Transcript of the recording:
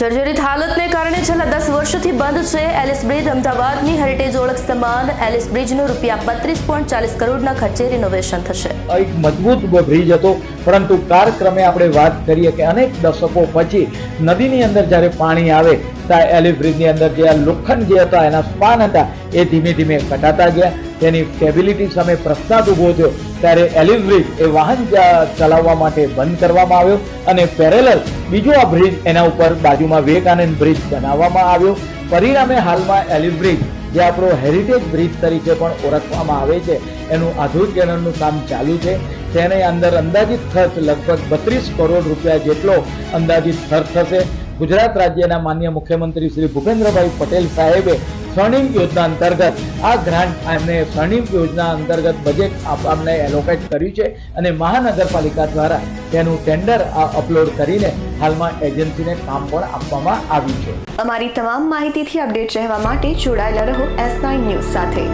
જર્જરિત હાલતને કારણે છેલ્લા દસ વર્ષોથી બંધ છે એલિસ બ્રિજ. અમદાવાદની હેરિટેજ ઓળખ સમાન એલિસ બ્રિજનું રૂપિયા બત્રીસ પોઈન્ટ ચાલીસ કરોડના ખર્ચે રિનોવેશન થશે. એક મજબૂત બ્રિજ હતો, પરંતુ કાળક્રમે આપણે વાત કરીએ કે અનેક દશકો પછી નદીની અંદર જ્યારે પાણી આવે ત્યાં એલિસ બ્રિજની અંદર જે લોખંડ જે હતા, એના સ્પાન હતા, એ ધીમે ધીમે ઘટાતા ગયા. તેની સ્ટેબિલિટી સામે પ્રશ્નાર્થ ઊભો થયો. ત્યારે એલિફ બ્રિજ એ વાહન ચલાવવા માટે બંધ કરવામાં આવ્યો અને પેરેલલ બીજો આ બ્રિજ એના ઉપર બાજુમાં વિવેકાનંદ બ્રિજ બનાવવામાં આવ્યો. પરિણામે હાલમાં એલિફ બ્રિજ જે આપણો હેરિટેજ બ્રિજ તરીકે પણ ઓળખવામાં આવે છે. એનું આધુનિકરણનું કામ ચાલુ છે. તેને અંદર અંદાજિત ખર્ચ લગભગ બત્રીસ કરોડ રૂપિયા જેટલો અંદાજિત ખર્ચ થશે. ગુજરાત રાજ્યના માન્ય મુખ્યમંત્રી શ્રી ભૂપેન્દ્રભાઈ પટેલ સાહેબે સ્વર્ણિમ યોજના અંતર્ગત આ ગ્રાન્ટ એમને સ્વર્ણિમ યોજના અંતર્ગત બજેટ અમને એલોકેટ કર્યું છે અને મહાનગરપાલિકા દ્વારા તેનું ટેન્ડર અપલોડ કરીને હાલમાં એજન્સીને કામ પણ આપવામાં આવ્યું છે. અમારી તમામ માહિતીથી અપડેટ રહેવા માટે જોડાયેલા રહો એસ નાઇન ન્યૂઝ સાથે.